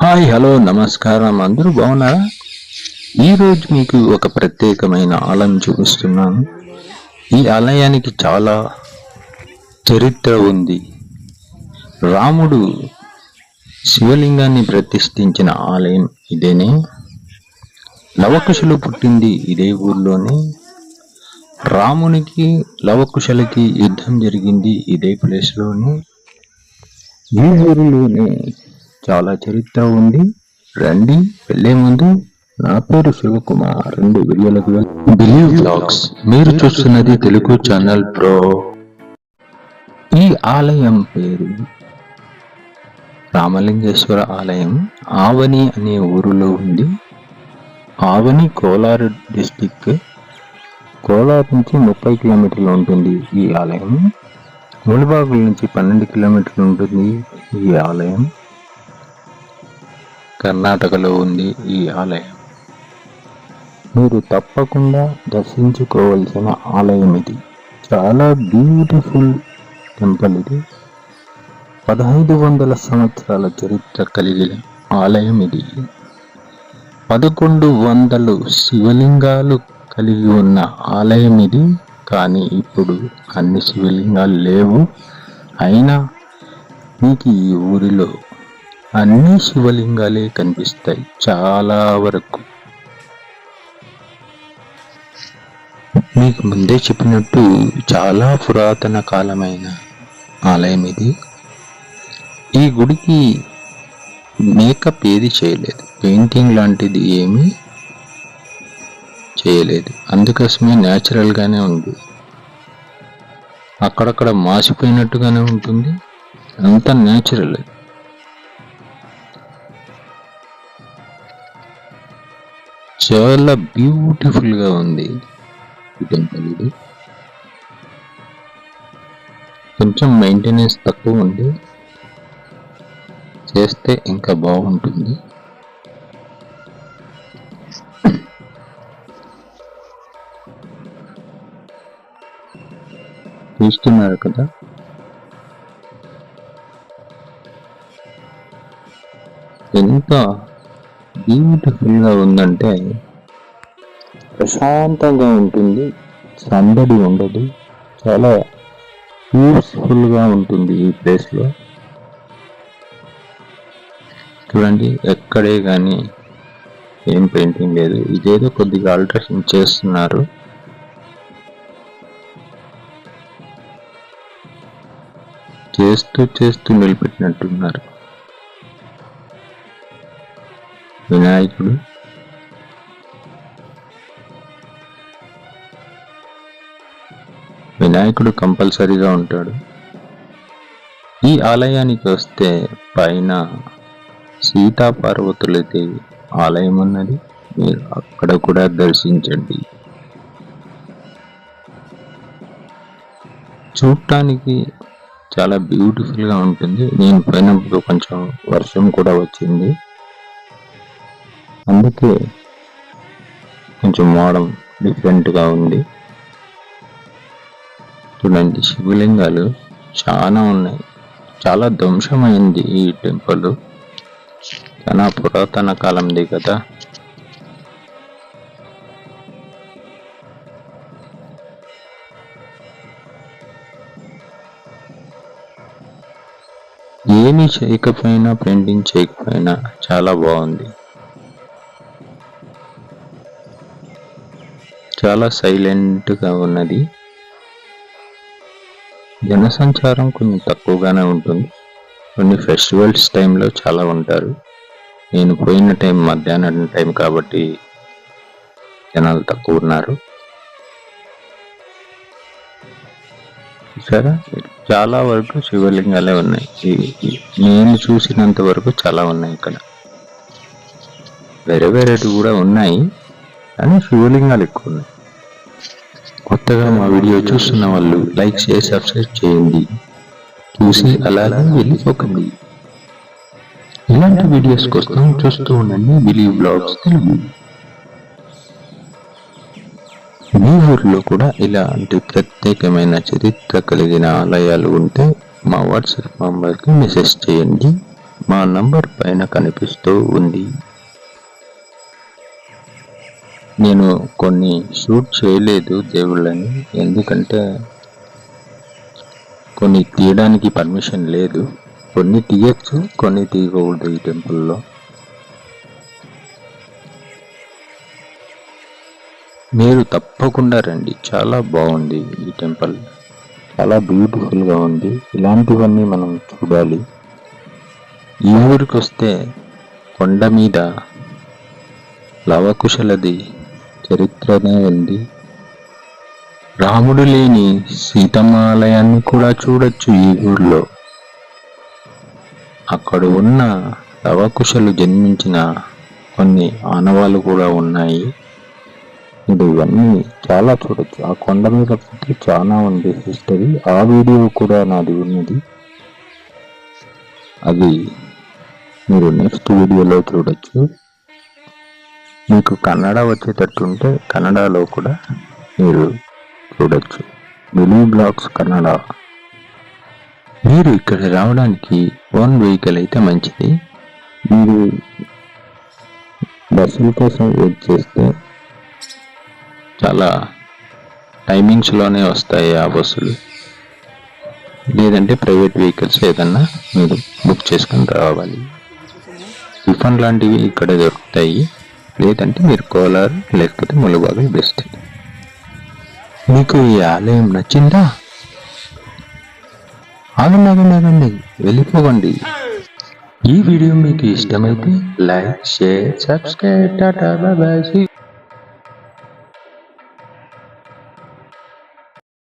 Hi hello నమస్కారం. అందరూ బాగున్నారా? ఈరోజు మీకు ఒక ప్రత్యేకమైన ఆలయం చూపిస్తున్నాను. ఈ ఆలయానికి చాలా చరిత్ర ఉంది. రాముడు శివలింగాన్ని ప్రతిష్ఠించిన ఆలయం ఇదేనే. లవకుశులు పుట్టింది ఇదే ఊర్లోనే. రామునికి లవకుశలకి యుద్ధం జరిగింది ఇదే ప్లేస్లోనే. ఈ ఊరిలోనే చాలా చరిత్ర ఉంది. రండి వెళ్ళే ముందు నా పేరు శివకుమార్. రెండు వీడియోలకు బిలీవ్ బ్లాగ్స్ మీరు చూస్తున్నది తెలుగు ఛానల్ ప్రో ఈ ఆలయం పేరు రామలింగేశ్వర ఆలయం. ఆవని అనే ఊరిలో ఉంది. ఆవని కోలార్ డిస్టిక్ కోలార్ నుంచి ముప్పై కిలోమీటర్లు ఉంటుంది ఈ ఆలయం. ములిబాగుల నుంచి పన్నెండు కిలోమీటర్లు ఉంటుంది ఈ ఆలయం. కర్ణాటకలో ఉంది ఈ ఆలయం. మీరు తప్పకుండా దర్శించుకోవలసిన ఆలయం ఇది. చాలా బ్యూటిఫుల్ టెంపుల్ ఇది. పదహైదు వందల సంవత్సరాల చరిత్ర కలిగిన ఆలయం ఇది. పదకొండు వందలు శివలింగాలు కలిగి ఉన్న ఆలయం ఇది. కానీ ఇప్పుడు అన్ని శివలింగాలు లేవు. అయినా మీకు ఈ ఊరిలో అన్ని శివలింగాలే కనిపిస్తాయి చాలా వరకు. మీకు ముందే చెప్పినట్టు చాలా పురాతన కాలమైన ఆలయం ఇది. ఈ గుడికి మేకప్ ఏది చేయలేదు. పెయింటింగ్ లాంటిది ఏమీ చేయలేదు. అందుకోసమే న్యాచురల్గానే ఉంది. అక్కడక్కడ మాసిపోయినట్టుగానే ఉంటుంది. అంతా న్యాచురల్ చాలా బ్యూటిఫుల్గా ఉంది. టెంపుల్ ఇది కొంచెం మెయింటెనెన్స్ తక్కువ ఉంది. చేస్తే ఇంకా బాగుంటుంది. చూస్తున్నారు కదా? ఎంత బ్యూటిఫుల్గా ఉందంటే ప్రశాంతంగా ఉంటుంది సందడి ఉండదు చాలా పీస్ఫుల్గా ఉంటుంది ఈ ప్లేస్లో. చూడండి ఎక్కడే కానీ ఏం పెయింటింగ్ లేదు. ఇదేదో కొద్దిగా ఆల్ట్రేషన్ చేస్తున్నారు. చేస్తూ చేస్తూ నిలబెట్టినట్టున్నారు. వినాయకుడు. వినాయకుడు కంపల్సరీగా ఉంటాడు. ఈ ఆలయానికి వస్తే పైన సీతా పార్వతులది ఆలయం ఉన్నది. మీరు అక్కడ కూడా దర్శించండి. చూడటానికి చాలా బ్యూటిఫుల్గా ఉంటుంది. నేను పోయినప్పుడు కొంచెం వర్షం కూడా వచ్చింది. అందుకే కొంచెం మోడల్ డిఫరెంట్గా ఉంది. చూడండి శివలింగాలు చాలా ఉన్నాయి. చాలా ధ్వంసమైంది ఈ టెంపుల్. చాలా పురాతన కాలంది కదా. ఏమి చేయకపోయినా పెయింటింగ్ చేయకపోయినా చాలా బాగుంది. చాలా సైలెంట్గా ఉన్నది. జనసంచారం కొంచెం తక్కువగానే ఉంటుంది. కొన్ని ఫెస్టివల్స్ టైంలో చాలా ఉంటారు. నేను పోయిన టైం మధ్యాహ్నం టైం కాబట్టి జనాలు తక్కువ ఉన్నారు. సరే చాలా వరకు శివలింగాలే ఉన్నాయి. నేను చూసినంత వరకు చాలా ఉన్నాయి ఇక్కడ. వేరే వేరేవి కూడా ఉన్నాయి. కానీ శివలింగాలు ఎక్కువ ఉన్నాయి. కొత్తగా మా వీడియో చూస్తున్న వాళ్ళు లైక్ చేసి సబ్స్క్రైబ్ చేయండి. చూసి అలాగే వెళ్ళిపోకండి. ఇలాంటి వీడియోస్ కోసం చూస్తూ ఉండండి బిలీవ్ బ్లాగ్స్ తెలుగు. మీ ఊర్లో కూడా ఇలాంటి ప్రత్యేకమైన చరిత్ర కలిగిన ఆలయాలు ఉంటే మా వాట్సాప్ నంబర్కి మెసేజ్ చేయండి. మా నంబర్ పైన కనిపిస్తూ ఉంది. నేను కొన్ని షూట్ చేయలేదు దేవుళ్ళని. ఎందుకంటే కొన్ని తీయడానికి పర్మిషన్ లేదు. కొన్ని తీయచ్చు కొన్ని తీయకూడదు ఈ టెంపుల్లో. మీరు తప్పకుండా రండి. చాలా బాగుంది ఈ టెంపుల్. చాలా బ్యూటిఫుల్గా ఉంది. ఇలాంటివన్నీ మనం చూడాలి. ఈ ఊరికి వస్తే కొండ మీద లవకుశలది చరిత్రనే ఉంది. రాముడు లేని సీతమ్మ ఆలయాన్ని కూడా చూడొచ్చు ఈ ఊర్లో. అక్కడ ఉన్న లవకుశలు జన్మించిన కొన్ని ఆనవాలు కూడా ఉన్నాయి. ఇప్పుడు ఇవన్నీ చాలా చూడొచ్చు. ఆ కొండ మీద పెట్టి చాలా ఉంది హిస్టరీ ఆ వీడియో కూడా నాది ఉన్నది. అది మీరు నెక్స్ట్ వీడియోలో చూడొచ్చు. మీకు కన్నడ వచ్చేటట్టుంటే కన్నడలో కూడా మీరు చూడొచ్చు. బిలీ బ్లాగ్స్ కన్నడ. మీరు ఇక్కడ రావడానికి ఓన్ వెహికల్ అయితే మంచిది. మీరు బస్సుల కోసం వెయిట్ చేస్తే చాలా టైమింగ్స్లోనే వస్తాయి ఆ బస్సులు. లేదంటే ప్రైవేట్ వెహికల్స్ ఏదన్నా మీరు బుక్ చేసుకొని రావాలి. టిఫన్ లాంటివి ఇక్కడ దొరుకుతాయి. లేదంటే మీరు కోలార్ లేకపోతే ములుబాగల్ బెస్ట్. మీకు ఈ ఆలయం నచ్చిందా? ఆగండి ఆగండి ఆగండి. వెళ్ళిపోకండి ఈ వీడియో మీకు ఇష్టమైతే like share subscribe. Tata bye